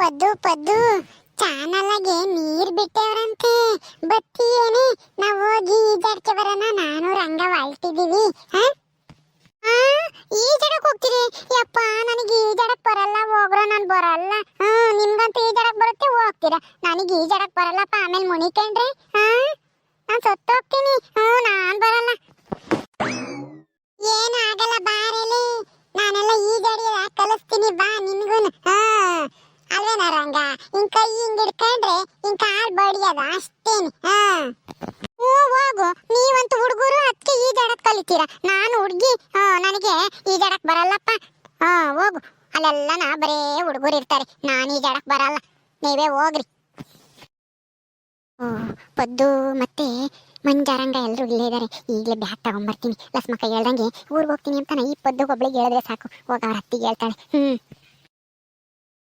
ಪದ್ದು ಪದ್ದು ಚಾನಲ್ಗೆ ನೀರ್ ಬಿಟ್ಟವ್ರಂತೆ. ಬತ್ತೀಯೇನೆ ನಾವು ಹೋಗಿ ಈಜಾಡ್ಕೆ ಬರೋಣ ನಾನು ರಂಗ ಹೊಲ್ಟಿದೀವಿ ಈಜಾಡಕ್ ಹೋಗ್ತೀರಿ? ಯಪ್ಪ, ನನಗೆ ಈಜಾಡಕ್ ಬರಲ್ಲ, ಹೋಗ್ರ ನಾನು ಬರಲ್ಲ. ಹ್ಮ್ ನಿಮ್ಗಂತೂ ಈಜಾಡಕ್ ಬರುತ್ತೆ, ಹೋಗ್ತೀರಾ? ನನಗೆ ಈಜಾಡಕ್ ಬರಲ್ಲಪ್ಪ, ಆಮೇಲೆ ಮುಣಿಕಂಡ್ರಿ ಹಾ? ನಾನ್ ಸತ್ತೋಗ್ತೀನಿ ಹ್ಮ್ ನಾನ್ ಬರಲ್ಲ. ಏನು ಆಗಲ್ಲ, ಬಾರೇಲಿ. ನಾನೆಲ್ಲ ಈಜಾಡಿ ಕಲಿಸ್ತೀನಿ, ಬಾ ನಿನ್ಗೂನು, ಹಾ? ಅಲ್ವೇನ ರಂಗ ಹಿಂಗ್ ಕೈ ಹಿಂಗ್ ಹಿಡ್ಕೊಂಡ್ರೆ ಹಿಂಗ್ ಕಾಲ್ ಬಡಿಯೋದು ಅಷ್ಟೇನು, ಹಾ. ಓ ಹೋಗು. ನೀವಂತೂ ಹುಡುಗರು ಅದಕ್ಕೆ ಈಜಾಡಕ್ ಕಲಿತೀರ. ನಾನು ಹುಡುಗಿ ನನಗೆ ಈಜಾಡಕ್ ಬರಲ್ಲಪ್ಪ. ಹಾ, ಹೋಗು. ಅಲ್ಲೆಲ್ಲ ನಾ ಬರೇ ಹುಡುಗರು ಇರ್ತಾರೆ. ನಾನು ಈಜಾಡಕ್ ಬರಲ್ಲ. ನೀವೇ ಹೋಗ್ರಿ. ಪದ್ದು ಮತ್ತೆ ಮಂಜಾರಂಗ ಎಲ್ಲರೂ ಇಲ್ಲೇ ಇದ್ದಾರೆ ಈಗಲೇ ಬ್ಯಾಗ್ ತಗೊಂಬರ್ತೀನಿ. ಲಸ್ಮಕ್ಕ ಹೇಳ್ದಂಗೆ ಊರಿಗೆ ಹೋಗ್ತೀನಿ ಅಂತ ನಾ ಈ ಪದ್ದು ಒಬ್ಳಿಗೆ ಹೇಳಿದ್ರೆ ಸಾಕು. ಹೋಗ ಅವ್ರ ಅತ್ತಿಗೆ ಹೇಳ್ತಾಳೆ. ಹ್ಮ್.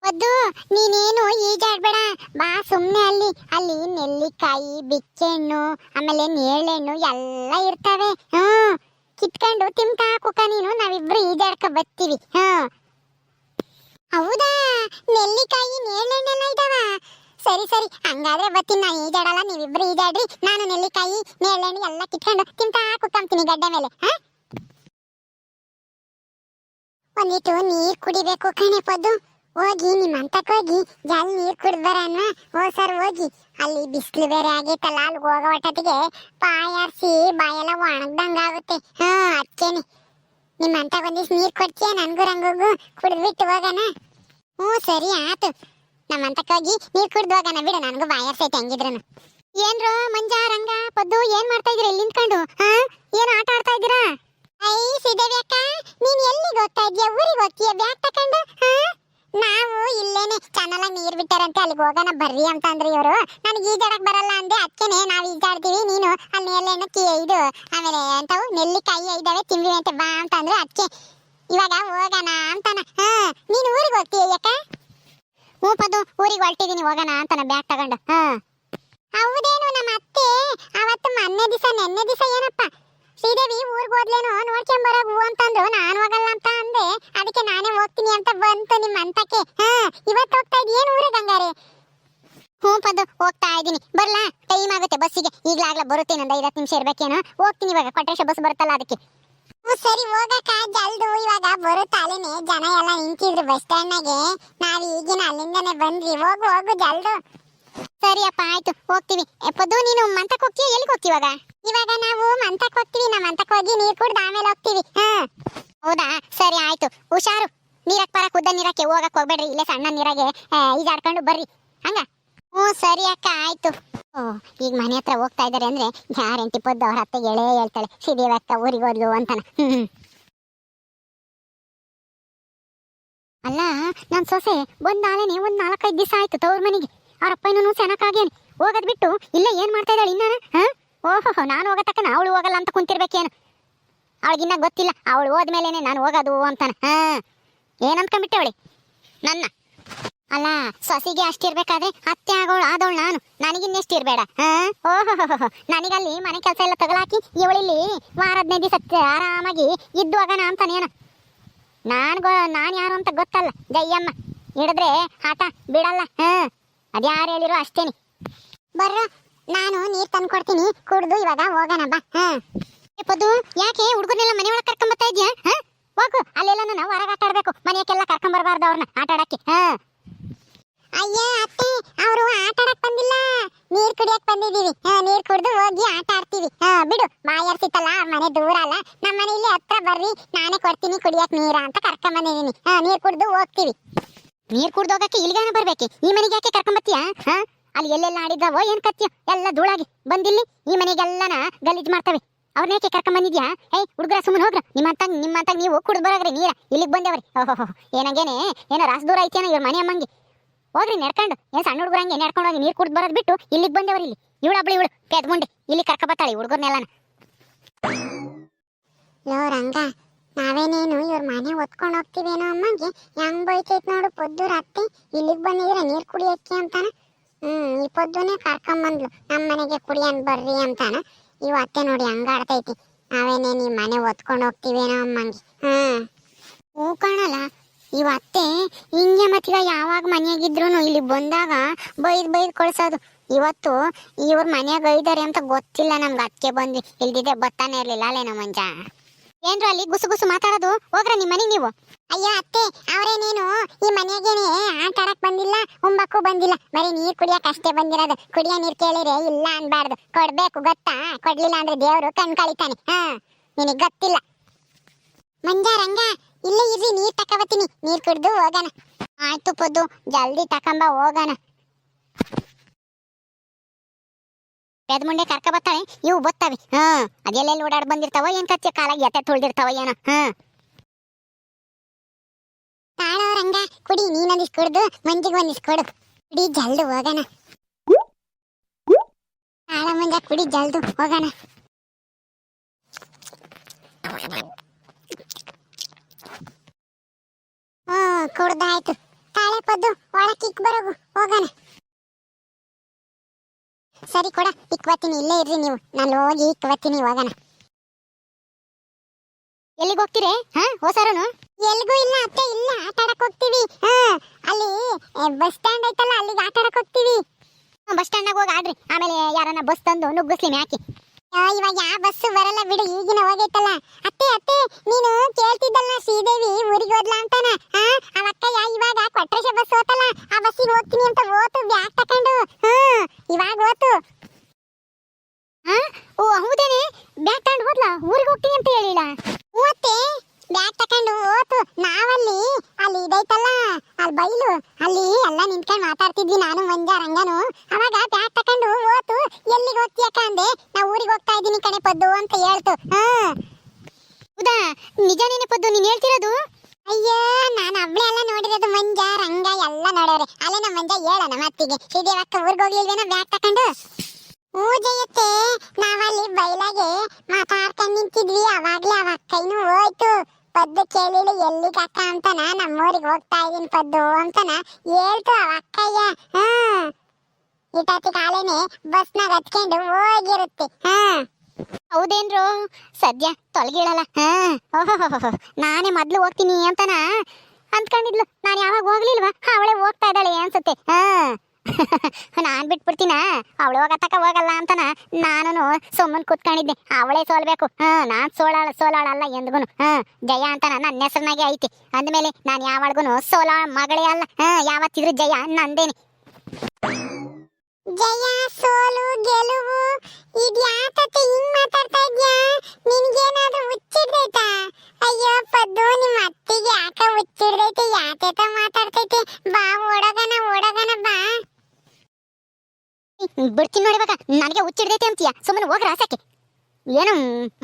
ಪದ್ದು ನೀನೇನು ಈಜಾಡ್ಬೇಡ. ಬಾ ಸುಮ್ಮನೆ ಅಲ್ಲಿ. ಅಲ್ಲಿ ನೆಲ್ಲಿಕಾಯಿ ಬಿಚ್ಚೆಹಣ್ಣು ಆಮೇಲೆ ನೇಳೆಹಣ್ಣು ಎಲ್ಲ ಇರ್ತವೆ. ಹ್ಮ್ ಕಿತ್ಕೊಂಡು ತಿಂತಾ ಕುಕ ನೀನು. ನಾವಿಬ್ರು ಈಜಾಡ್ಕ ಬರ್ತೀವಿ. ಹ್ಞೂ. ಹೌದಾ? ನೆಲ್ಲಿಕಾಯಿ ನೇಳೆಹಣ್ಣೆಲ್ಲ ಇದಾವ? ಸರಿ ಸರಿ. ಹಂಗಾದ್ರೆ ಬರ್ತೀನಿ. ನಾನು ಈಜಾಡಲ್ಲ. ನೀವಿಬ್ರು ಈಜಾಡ್ರಿ. ನಾನು ನೆಲ್ಲಿಕಾಯಿ ನೇಳೆಹಣ್ಣು ಎಲ್ಲ ಕಿತ್ಕೊಂಡು ತಿಂತಾ ಕುಕ್ಕಂತೀನಿ ಗಡ್ಡೆ ಮೇಲೆ. ಹಾ? ಒಂದಿಟ್ಟು ನೀರು ಕುಡಿಬೇಕು ಕಣೆ ಪದ್ದು. ಹೋಗಿ ನಿಮ್ಮ ಅಂತಕ್ಕೆ ಹೋಗಿ, ಜಲ್ ನೀರು ಕುಡ್ದ್ ಓ ಸರ್ ಹೋಗಿ. ಅಲ್ಲಿ ಬಿಸಿಲು ಬೇರೆ ಆಗೈತಲ್ಲ, ಅಲ್ಲಿ ಹೋಗೋ ಒಟ್ಟತ್ತಿಗೆ ಪಾಯಾರ್ಸಿ ಬಾಯೆಲ್ಲ ಒಣಗ್ದಂಗೆ ಆಗುತ್ತೆ. ಹಾ ಅದಕ್ಕೇನೆ ನಿಮ್ಮ ಅಂತ ಒಂದಿಷ್ಟು ನೀರ್ ಕೊಡ್ತೀಯ, ನನಗೂ ರಂಗುಗೂ? ಕುಡಿದ್ಬಿಟ್ಟು ಹೋಗೋಣ. ಹ್ಞೂ, ಸರಿ, ಆತು. ನಮ್ಮ ಅಂತಕ್ಕೆ ಹೋಗಿ ನೀರು ಕುಡ್ದು ಹೋಗೋಣ, ಬಿಡು, ನನಗೂ ಬಾಯಾರಿಸೈತೆ ಹೆಂಗಿದ್ರು ಏನ್ರೋ ಮಂಜ, ರಂಗ, ಪದ್ದು, ಏನ್ ಮಾಡ್ತಾ ಇದೀರ ಇಲ್ಲಿ ನಿಂತ್ಕೊಂಡು? ಹಾ? ಏನ್ ಆಟ ಆಡ್ತಾ ಇದ್ದೀರಾ? ಐ ಸಿದೇವಿ ಅಕ್ಕ, ನೀನ್ ಎಲ್ಲಿಗೆ ಹೋಗ್ತಾ ಇದೀಯ ಊರಿಗೆ ಹೋಗ್ತೀಯ? ಬ್ಯಾಗ್ ತಕೊಂಡು? ಹಾ? ನಾವು ಇಲ್ಲೇನೆ ಚಾನಲ್ ನೀರ್ ಬಿಟ್ಟಾರಂತೆ, ಅಲ್ಲಿಗೆ ಹೋಗೋಣ ಬರ್ರಿ ಅಂತ ಅಂದ್ರಿ ಇವರು. ನನಗೆ ಈಜಾಡಕ್ ಬರಲ್ಲ ಅಂದೆ ಅದಕ್ಕೇನೆ ನಾವು ಈಜಾಡ್ತೀವಿ ನೀನು ಅಲ್ಲಿ ನೇಲೆಣ್ಣು ಕಿ ಇದು ಆಮೇಲೆ ಅಂತವು ನೆಲ್ಲಿಕಾಯಿ ಇದಾವೆ ತಿಂಬಿ ಅಂತ ಬಾ ಅಂತ ಅಂದ್ರೆ ಅದಕ್ಕೆ ಇವಾಗ ಹೋಗೋಣ ಅಂತಾನ. ಹಾ, ನೀನು ಊರಿಗೆ ಹೋಗ್ತೀಯ ಯಾಕ? ಹ್ಞೂ ಊರಿಗೆ ಹೊರಟಿದ್ದೀನಿ ಹೋಗೋಣ ಅಂತಾನ ಬ್ಯಾಗ್ ತಗೊಂಡು. ಹಾ. ಹೌದೇನು ನಮ್ಮ ಅತ್ತೆ ಅವತ್ತು ಮೊನ್ನೆ ದಿವಸ ನೆನ್ನೆ ದಿವಸ ಏನಪ್ಪ? ಶ್ರೀದೇವಿ ಊರ್ಗ್ ಹೋದ್ಲೇನೋ ನೋಡ್ಕೊಂಬರಕ್ ಹೂ ಅಂತಂದ್ರು. ನಾನು ಹೋಗಲ್ಲ ಅಂತ ಅಂದೆ. ಅದಕ್ಕೆ ನಾನೇ ಹೋಗ್ತೀನಿ ಅಂತ ಬಂತು ನಿಮ್ಮ ಅಂತಕ್ಕೆ ಹಾ, ಇವತ್ತು ಹೋಗ್ತಾ ಇದೀಯೇನು ಊರಿಗೆ ಹಂಗಾರೆ ಹ್ಞೂ ಪದು ಹೋಗ್ತಾ ಇದ್ದೀನಿ. ಬರ್ಲಾ? ಟೈಮ್ ಆಗುತ್ತೆ ಬಸ್ಸಿಗೆ. ಈಗ್ಲಾಗ್ಲೇ ಬರುತ್ತೆ ಇನ್ನೊಂದು ಐದತ್ತು ನಿಮಿಷ ಇರ್ಬೇಕೇನೋ. ಹೋಗ್ತೀನಿ ಇವಾಗ. ಕೊಟ್ರೇಶ ಬಸ್ ಬರುತ್ತಲ್ಲ ಅದಕ್ಕೆ. ಹ್ಞೂ, ಸರಿ ಹೋಗಕ್ಕ. ಜಲ್ದು ಇವಾಗ ಬರುತ್ತಾಲೇನೆ ಜನ ಎಲ್ಲ ನಿಂತಿದ್ರು ಬಸ್ ಸ್ಟ್ಯಾಂಡ್ನಾಗೆ. ನಾವು ಈಗಿನ ಅಲ್ಲಿಂದನೇ ಬಂದ್ವಿ. ಹೋಗು ಹೋಗು ಜಲ್ದು. ಸರಿ ಅಪ್ಪ ಆಯ್ತು. ಹೋಗ್ತೀವಿ ಎಪ್ಪದು, ನೀನು ಮಂತಕ್ಕೆ ಹೋಗ್ತೀಯ? ಎಲ್ಲಿಗೆ ಹೋಗ್ತೀವಿ ಇವಾಗ? ಇವಾಗ ನಾವು ಮಂತಕ್ಕೆ ಹೋಗ್ತೀವಿ. ನಮ್ಮ ಮಂತಕ್ಕೆ ಹೋಗಿ ನೀರು ಕುಡ್ದು ಆಮೇಲೆ ಹೋಗ್ತೀವಿ. ಹಾ. ಹೌದಾ? ಸರಿ, ಆಯ್ತು. ಹುಷಾರು. ನೀರಕ್ ಪರ ಉದ್ದ ನೀರಕ್ಕೆ ಹೋಗಕ್ ಹೋಗ್ಬೇಡ್ರಿ. ಇಲ್ಲೇ ಸಣ್ಣ ನೀರಾಗೆ ಈಜಾಡ್ಕೊಂಡು ಬರ್ರಿ. ಹಂಗ? ಹ್ಞೂ, ಸರಿ ಅಕ್ಕ, ಆಯ್ತು. ಓ, ಈಗ ಮನೆ ಹತ್ರ ಹೋಗ್ತಾ ಇದ್ದಾರೆ ಅಂದ್ರೆ ಗ್ಯಾರಂಟಿ ಪದ್ದು ಅವ್ರ ಅತ್ತೆ ಎಳೆ ಹೇಳ್ತಾಳೆ. ಸಿದೇವ ಅಕ್ಕ ಊರಿಗೆ ಹೋದ್ಲು ಅಂತಾನ. ಅಲ್ಲ ನನ್ನ ಸೊಸೆ ಬಂದಾಲೇನೆ ಒಂದ್ ನಾಲ್ಕೈದು ದಿವಸ ಆಯ್ತು ತವ್ರ ಮನೆಗೆ. ಅವ್ರ ಇನ್ನೂ ಸೆನಕ್ಕಾಗೇನೆ ಹೋಗೋದ್ ಬಿಟ್ಟು ಇಲ್ಲ ಏನ್ ಮಾಡ್ತಾ ಇದ್ದಾಳೆ ಇನ್ನ ಹಾ? ಓಹೋ ನಾನು ಹೋಗತಕ್ಕ ಅವಳು ಹೋಗಲ್ಲ ಅಂತ ಕುಂತಿರ್ಬೇಕೇನು? ಅವಳಿಗಿನ್ನ ಗೊತ್ತಿಲ್ಲ. ಅವಳು ಹೋದ್ಮೇಲೇನೆ ನಾನು ಹೋಗೋದು ಅಂತಾನೆ. ಹಾ. ಏನ್ ಅವಳಿ? ನನ್ನ? ಅಲ್ಲ, ಸೊಸಿಗೆ ಅಷ್ಟಿರ್ಬೇಕಾದ್ರೆ ಅತ್ತೆ ಆಗೋಳು ಆದವಳು ನಾನು. ನನಗಿನ್ನೆಷ್ಟು ಇರಬೇಡ. ಹಾ? ಓಹೋ ನನಗಲ್ಲಿ ಮನೆ ಕೆಲಸ ಎಲ್ಲ ತಗಲಾಕಿ ಇವಳಿಲ್ಲಿ ವಾರ ಹದಿನೈದು ದಿವಸ ಆರಾಮಾಗಿ ಇದ್ದು ಹೋಗೋಣ ಅಂತಾನೇನು ನಾನು ಗೊ ನಾನು ಯಾರು ಅಂತ ಗೊತ್ತಲ್ಲ ಜಯ್ಯಮ್ಮ ಹಿಡಿದ್ರೆ ಆಟ ಬಿಡಲ್ಲ. ಹಾ? ಅದ್ಯಾರು ಹೇಳಿರೋ ಅಷ್ಟೇನೆ. ಬರ್ರ, ನಾನು ನೀರ್ ತಂದು ಕೊಡ್ತೀನಿ ಕುಡ್ದು ಇವಾಗ ಹೋಗೋಣ, ಬಾ, ಹಾ. ಪದು ಯಾಕೆ ಹುಡುಗನೆಲ್ಲ ಮನೆ ಒಳಗೆ ಕರ್ಕೊಂಡ್ ಬರ್ತಾ ಇದ್ಯಾ, ಹಾ? ಹೋಗು ಅಲ್ಲೆಲ್ಲ ನಾನು ಹೊರಗೆ ಆಟ ಆಡ್ಬೇಕು. ಮನೆಯಕ್ಕೆಲ್ಲ ಕರ್ಕೊಂಡ್ ಬರಬಾರ್ದು ಅವ್ರನ್ನ ಆಟ ಆಡಕ್ಕೆ, ಹಾ. ಅಯ್ಯ, ಅತ್ತೆ, ಅವರು ಆಟ ಆಡಕ್ ಬಂದಿಲ್ಲ. ನೀರ್ ಕುಡಿಯಕ್ ಬಂದಿದೀವಿ ಹಾ, ನೀರ್ ಕುಡ್ದು ಹೋಗಿ ಆಟ ಆಡ್ತೀವಿ. ಹಾ, ಬಿಡು ಬಾಯರ್ಸಿತ್ತಲ್ಲ ಮನೆ ದೂರ ಅಲ್ಲ. ನಮ್ಮ ಮನೆ ಇಲ್ಲಿ ಹತ್ರ ಬರ್ರಿ, ನಾನೇ ಕೊಡ್ತೀನಿ ಕುಡಿಯಕ್ ನೀರ ಅಂತ ಕರ್ಕೊಂಡ್ ಬಂದಿದೀನಿ ಹಾ, ನೀರ್ ಕುಡ್ದು ಹೋಗ್ತೀವಿ. ನೀರ್ ಕುಡ್ದೋಗಕ್ಕೆ ಇಲ್ಲಿಗಾನ ಬರ್ಬೇಕು? ಈ ಮನೆಗೆ ಯಾಕೆ ಕರ್ಕೊಂಡ್ ಬರ್ತೀಯಾ ಹಾ? ಅಲ್ಲಿ ಎಲ್ಲೆಲ್ಲ ಆಡಿದ್ದಾವೋ ಏನ್ ಕತ್ತಿಯ ಎಲ್ಲ ಧೂಳಾಗಿ. ಬಂದಿಲ್ಲಿ, ಈ ಮನೆಗೆಲ್ಲನ ಗಲೀಜ್ ಮಾಡ್ತವೆ. ಅವ್ರನ್ನ ಯಾಕೆ ಕರ್ಕೊಂಡ್ ಬಂದಿದ್ಯಾ ಏಯ್, ಹುಡುಗರ ಸುಮ್ಮನೆ ಹೋಗ್ರ. ನಿಮ್ಮಂತ ನಿಮ್ಮಂತ ನೀವು ಕುಡ್ದು ಬರೋಗ್ರಿ ನೀರ. ಇಲ್ಲಿಗೆ ಬಂದೇವ್ರಿ. ಓಹೋ ಏನಾಗೇನೆ? ಏನೋ ರಾಸ್ ದೂರ ಐತಿ ಇವ್ರ ಮನೆ ಅಮ್ಮಂಗೆ. ಹೋಗ್ರಿ, ನಡ್ಕೊಂಡು. ಏನ್ ಸಣ್ಣ ಹುಡುಗರಂಗೆ ನಡ್ಕೊಂಡು ಹೋಗಿ ನೀರು ಕುಡ್ದು ಬರೋದು ಬಿಟ್ಟು ಇಲ್ಲಿಗೆ ಬಂದೇವ್ರಿ ಇಲ್ಲಿ. ಇವಳು ಒಬ್ಳು ಇವಳು. ಕೆದ್ಮುಂಡೆ ಇಲ್ಲಿ ಕರ್ಕೊಬತ್ತಾಳೆ ಹುಡುಗರ್ನೆಲ್ಲನ. ಲೋ ನಾವೇನೇನು, ಇವ್ರ ಮನೆ ಒತ್ಕೊಂಡು ಹೋಗ್ತೀವೇನೋ ಅಮ್ಮಂಗೆ, ಹೆಂಗ್ ಬೈತೈತ್ ನೋಡು ಪೊದ್ದು ಅತ್ತೆ ಇಲ್ಲಿಗೆ ಬಂದಿದ್ರೆ ನೀರು ಕುಡಿಯಕ್ಕೆ ಅಂತಾನ? ಹ್ಮ್, ಈ ಪೊದ್ದುನೇ ಕರ್ಕೊಂಬಂದ್ಲು. ನಮ್ಮ ಮನೆಗೆ ಕುಡಿಯನ್ ಬರ್ರಿ ಅಂತಾನ? ಇವ್ ಅತ್ತೆ ನೋಡಿ ಹಂಗ ಆಡ್ತೈತಿ. ನಾವೇನೇನು ಈ ಮನೆ ಒತ್ಕೊಂಡು ಹೋಗ್ತೀವೇನೋ ಅಮ್ಮಂಗೆ. ಹ್ಮ್. ಹೂ ಕಾಣಲ್ಲ ಇವತ್ತೆ ಹಿಂಗೆ ಮತ್ತೀಗ ಯಾವಾಗ ಮನೆಯಾಗಿದ್ರು ಇಲ್ಲಿ ಬಂದಾಗ ಬೈದ್ ಬೈದ್ ಕಳ್ಸೋದು. ಇವತ್ತು ಇವ್ರ ಮನೆಯಾಗ ಐದಾರೆ ಅಂತ ಗೊತ್ತಿಲ್ಲ ನಮ್ಗೆ ಅದಕ್ಕೆ ಬಂದ್ವಿ. ಇಲ್ದಿದ್ರೆ ಬತ್ತಾನೆ ಇರಲಿಲ್ಲ ಅಲ್ಲೇ ನಮ್ಮ ಮಂಜ? ಏನ್ರು ಅಲ್ಲಿ ಗುಸು ಗುಸು ಮಾತಾಡೋದು? ಹೋಗ್ರ ನಿಮ್ಮ ಮನೆಗೆ ನೀವು? ಅಯ್ಯೋ ಅತ್ತೆ, ಅವರೇ ನೀನು. ಈ ಮನೆಗೇನೆ ಆಟ ಆಡಕ್ ಬಂದಿಲ್ಲ, ಉಂಬಕ್ಕೂ ಬಂದಿಲ್ಲ. ಬರೀ ನೀರ್ ಕುಡಿಯಕ್ ಅಷ್ಟೇ ಬಂದಿರೋದು. ಕುಡಿಯೋ ನೀರ್ ಕೇಳಿದ್ರೆ ಇಲ್ಲ ಅನ್ಬಾರ್ದು. ಕೊಡ್ಬೇಕು, ಗೊತ್ತಾ? ಕೊಡ್ಲಿಲ್ಲ ಅಂದ್ರೆ ದೇವ್ರು ಕಣ್ ಕಳಿತಾನೆ. ಹಾ, ನಿನಗ್ ಗೊತ್ತಿಲ್ಲ. ಮಂಜ, ರಂಗ, ಇಲ್ಲೇ ಇರ್ರಿ, ನೀರ್ ತಕಬತ್ತೀನಿ. ನೀರ್ ಕುಡ್ದು ಹೋಗೋಣ. ಆಯ್ತು ಪದ್ದು, ಜಲ್ದಿ ತಕೊಂಬ ಹೋಗೋಣ. ಪೆದ್ ಮುಂಡೆ ಕರ್ಕ ಬತ್ತಾಳೆ ಇವು ಬತ್ತವೆ. ಹಾ, ಅದೆಲ್ಲೆಲ್ಲಿ ಓಡಾಡ್ ಬಂದಿರ್ತಾವ ಏನ್ ಕಚ್ಚೆ ಕಾಲಾಗಿ ಎತ್ತೆ ತೊಳ್ದಿರ್ತಾವ ಏನ. ಹಾ. ತಾಳೋ ರಂಗ, ಕುಡಿ ನೀನೊಂದಿಸ್ ಕುಡ್ದು, ಮಂಜಿಗೆ ಒಂದಿಸ್ ಕೊಡು. ಕುಡಿ, ಜಲ್ದು ಹೋಗೋಣ. ತಾಳ ಮಂಜ ಕುಡಿ, ಜಲ್ದು ಹೋಗೋಣ. ಹ್ಮ್, ಕುಡ್ದಾಯ್ತು. ತಾಳೆ ಪದ್ದು ಒಳಕಿಕ್ ಬರೋಗು, ಹೋಗೋಣ. ಸರಿ ಕೊಡ ಇಕ್ ಬರ್ತೀನಿ ಇಲ್ಲೇ ಇರ್ರಿ ನೀವು. ನಾನು ಹೋಗಿ ಇಕ್ ಬರ್ತೀನಿ ಹೋಗೋಣ. ಎಲ್ಲಿಗೆ ಹೋಗ್ತೀರಿ? ಹಾ, ಹೋಸಾರನು? ಎಲ್ಲಿಗೂ ಇಲ್ಲ, ಅತ್ತೆ ಇಲ್ಲ, ಆಟ ಆಡಕ್ ಹೋಗ್ತೀವಿ. ಹಾ, ಅಲ್ಲಿ ಬಸ್ ಸ್ಟ್ಯಾಂಡ್ ಐತಲ್ಲ, ಅಲ್ಲಿಗೆ ಆಟ ಹೋಗ್ತೀವಿ. ಬಸ್ ಸ್ಟ್ಯಾಂಡ್ ಹೋಗಿ ಆಡ್ರಿ. ಆಮೇಲೆ ಯಾರನ್ನ ಬಸ್ ತಂದು ನುಗ್ಗಿಸ್ಲಿ ಮ್ಯಾಕಿ. ಇವಾಗ ಯಾವ ಬಸ್ ಬರಲ್ಲ ಬಿಡು, ಈಗಿನ ಹೋಗೈತಲ್ಲ. ಅತ್ತೆ ಅತ್ತೆ, ನೀನು ಕೇಳ್ತಿದ್ದಲ್ಲ ಶ್ರೀದೇವಿ ಊರಿಗೆ ಹೋದ್ಲ ಅಂತಾನ? ಆ ಅಕ್ಕಯ್ಯ ಇವಾಗ ಕೊಟ್ರೇಶ ಬಸ್ ಹೋತಲ್ಲ ಆ ಬಸ್ಸಿಗೆ ಹೋಗ್ತೀನಿ ಅಂತ ಓತು, ಬ್ಯಾಗ್ ತಕೊಂಡು. ಹ್ಮ್ ಇವಾಗ ಓತು. ಹಾ ಓ, ಹೌದೇನೆ. ಬ್ಯಾಗ್ ತಗೊಂಡು ಹೋದ್ಲಾ? ಊರಿಗೆ ಹೋಗ್ತೀನಿ ಅಂತ ಹೇಳಿಲ್ಲ. ಮೂವತ್ತೆ ಬ್ಯಾಗ್ ತಕೊಂಡು ಹೋತು. ನಾವಲ್ಲಿ, ಅಲ್ಲಿ ಇದೈತಲ್ಲ, ಅಲ್ಲಿ ಬೈಲು, ಅಲ್ಲಿ ಎಲ್ಲ ನಿಂತ್ಕೊಂಡು ಮಾತಾಡ್ತಿದ್ವಿ ನಾನು, ಮಂಜ, ರಂಗನು. ಅವಾಗ ಬ್ಯಾಗ್ ತಕೊಂಡು ಹೋತು. ಎಲ್ಲಿಗೆ ಹೋಗ್ತೀಯಕ್ಕ ಅಂದೆ ನಾ ಊರಿಗೆ ಹೋಗ್ತಾ ಇದ್ದೀನಿ ಕಣೆ ಪದ್ದು ಅಂತ ಹೇಳ್ತು. ಹಾ. ಹೌದಾ? ನಿಜನೇನೆ ಪದ್ದು, ನೀನು ಹೇಳ್ತಿರೋದು? ಅಯ್ಯೋ, ನಾನು ಅವಳೆ ಎಲ್ಲ ನೋಡಿರೋದು, ಮಂಜ, ರಂಗ, ಎಲ್ಲ ನೋಡೋರೆ. ಅಲ್ಲೇ ನಮ್ಮ ಮಂಜ ಹೇಳೋಣ ಮತ್ತಿಗೆ. ಅಕ್ಕ ಊರಿಗೆ ಹೋಗ್ಲಿಲ್ವೇನೋ ಬ್ಯಾಗ್ ತಕೊಂಡು? ಹ್ಞೂ ಜಯತ್ತೆ ನಾವಲ್ಲಿ ಬೈಲಾಗೆ ಮಾತಾಡ್ಕೊಂಡು ನಿಂತಿದ್ವಿ. ಅವಾಗ್ಲೇ ಅವಾಗ ಕೈನು ಹೋಯ್ತು. ಪದ್ದು ಕೇಳಿ ಎಲ್ಲಿಗೆ ಅಕ್ಕ ಅಂತನ? ನಮ್ಮೂರಿಗೆ ಹೋಗ್ತಾ ಇದೀನಿ ಪದ್ದು ಅಂತನ. ಹೇಳ್ತು ಅಕ್ಕಯ್ಯ. ಹಾ ಇಟಾತಿ ಕಾಲೇನೆ ಬಸ್ನಾಗ ಹತ್ಕೊಂಡು ಹೋಗಿರುತ್ತೆ. ಹಾ ಹೌದೇನ್ರು? ಸದ್ಯ ತೊಲಗಿಳಲ್ಲ. ಹಾ ನಾನೇ ಮೊದ್ಲು ಹೋಗ್ತೀನಿ ಅಂತನ? ಅಂದ್ಕೊಂಡಿದ್ಲು. ನಾನು ಯಾವಾಗ ಹೋಗ್ಲಿಲ್ವಾ? ಅವಳೇ ಹೋಗ್ತಾ ಇದ್ದಾಳೆ ಅನ್ಸುತ್ತೆ. ಹಾ ನಾನ್ ಬಿಟ್ಬಿಡ್ತೀನ? ಅವಳು ಹೋಗತ್ತಕ ಹೋಗಲ್ಲ ಅಂತನ ನಾನು ಸುಮ್ಮನ್ ಕೂತ್ಕೊಂಡಿದ್ದೆ. ಅವಳೇ ಸೋಲ್ಬೇಕು. ಹ ನಾನ್ ಸೋಲಾಳ ಸೋಲಾಳಲ್ಲ ಎಂದ್ಗುನು. ಹ ಜಯ ಅಂತ ನನ್ನ ಹೆಸರಿನಾಗೆ ಐತಿ. ಅಂದ್ಮೇಲೆ ನಾನು ಯಾವಾಳ್ಗುನು ಸೋಲಾಳ ಮಗಳೇ ಅಲ್ಲ. ಹ ಯಾವತ್ತಿದ್ರು ಜಯ ನಂದೇನಿ. ಜಯ, ಸೋಲು, ಗೆಲುವು ಇದ್ಯಾತತೆ ಹಿಂಗ್ ಮಾತಾಡ್ತಾ ಇದ್ಯಾ? ನಿನ್ಗೇನಾದ್ರೂ ಹುಚ್ಚಿಡ್ದೈತಾ ಅಯ್ಯೋ, ಪದ್ದು ನಿಮ್ಮ ಅತ್ತಿಗೆ ಯಾಕ ಹುಚ್ಚಿಡ್ದೈತೆ ಯಾತೇತ ಮಾತಾಡ್ತೈತೆ ಬಾ ಓಡೋಗನ ಓಡೋಗನ ಬಾ ಬಿಡ್ತೀನಿ ನೋಡಿ ಇವಾಗ. ನನಗೆ ಹುಚ್ಚಿಡ್ದೈತೆ ಅಂತೀಯ? ಸುಮ್ಮನೆ ಹೋಗ್ರ ಆಸಕ್ಕೆ ಏನು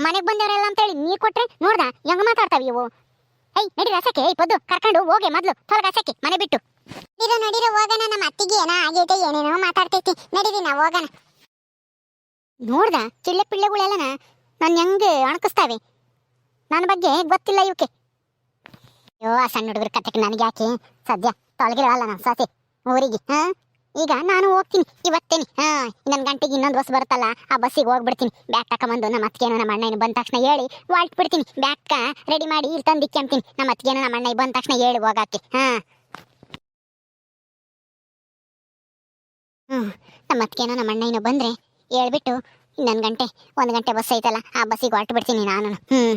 ಮನೆಗೆ ಬಂದವರೆಲ್ಲ ಅಂತೇಳಿ ನೀ ಕೊಟ್ರೆ ನೋಡ್ದ? ಹೆಂಗ್ ಮಾತಾಡ್ತಾವ ಇವು? ಐ ನಡಿ ರಸಕ್ಕೆ ಐ ಪದ್ದು ಕರ್ಕೊಂಡು ಹೋಗೆ ಮೊದ್ಲು. ತೊಲಗ ರಸಕ್ಕೆ ಮನೆ ಬಿಟ್ಟು. ನಡಿರೋ ನಡಿರ ಹೋಗೋಣ. ನಮ್ಮ ಅತ್ತಿಗೆ ಏನೋ ಆಗೈತೆ ಏನೇನೋ ಮಾತಾಡ್ತೈತಿ. ನಡೀರಿ ನಾವು ಹೋಗೋಣ. ನೋಡ್ದ? ಚಿಳ್ಳೆ ಪಿಳ್ಳೆಗಳೆಲ್ಲನ ನಾನು ಹೆಂಗೆ ಅಣಕಿಸ್ತಾವೆ? ನನ್ನ ಬಗ್ಗೆ ಗೊತ್ತಿಲ್ಲ ಇವಕ್ಕೆ ಅಯ್ಯೋ ಆ ಸಣ್ಣ ಹುಡುಗರ ಕತೆಗೆ ನನಗೆ ಯಾಕೆ ಸದ್ಯ ತೊಳಗಿರಲ್ಲ ನಾನು ಸಾಸಿ ಊರಿಗೆ ಹಾ? ಈಗ ನಾನು ಹೋಗ್ತೀನಿ, ಇವತ್ತೇನೆ. ಹಾ ನನ್ನ ಗಂಟೆಗೆ ಇನ್ನೊಂದು ಬಸ್ ಬರುತ್ತಲ್ಲ, ಆ ಬಸ್ಸಿಗೆ ಹೋಗ್ಬಿಡ್ತೀನಿ. ಬ್ಯಾಗ್ ತಕೊಂಬಂದು ನಮ್ಮ ಅತ್ತಿಗೆ ನಮ್ಮ ಅಣ್ಣ ಬಂದ ತಕ್ಷಣ ಹೇಳಿ ವಾಲ್ಟ್ ಬಿಡ್ತೀನಿ ಬ್ಯಾಗ್ ರೆಡಿ ಮಾಡಿ ಇಲ್ಲಿ ತಂದು ಇಕ್ಕಂತೀನಿ ನಮ್ಮ ಅತ್ತಿಗೆ ನಮ್ಮ ಅಣ್ಣ ಬಂದ ತಕ್ಷಣ ಹೇಳಿ ಹೋಗಾಕೆ. ಹಾ. ಹ್ಞೂ ನಮ್ಮ ಅತ್ತಿಗೇನೋ ನಮ್ಮ ಅಣ್ಣ ಬಂದ್ರೆ ಹೇಳ್ಬಿಟ್ಟು, ಇನ್ನೊಂದು ಗಂಟೆ, ಒಂದು ಗಂಟೆ ಬಸ್ ಐತಲ್ಲ, ಆ ಬಸ್ಸಿಗೆ ಹೊರಟು ಬಿಡ್ತೀನಿ ನಾನು. ಹ್ಮ್.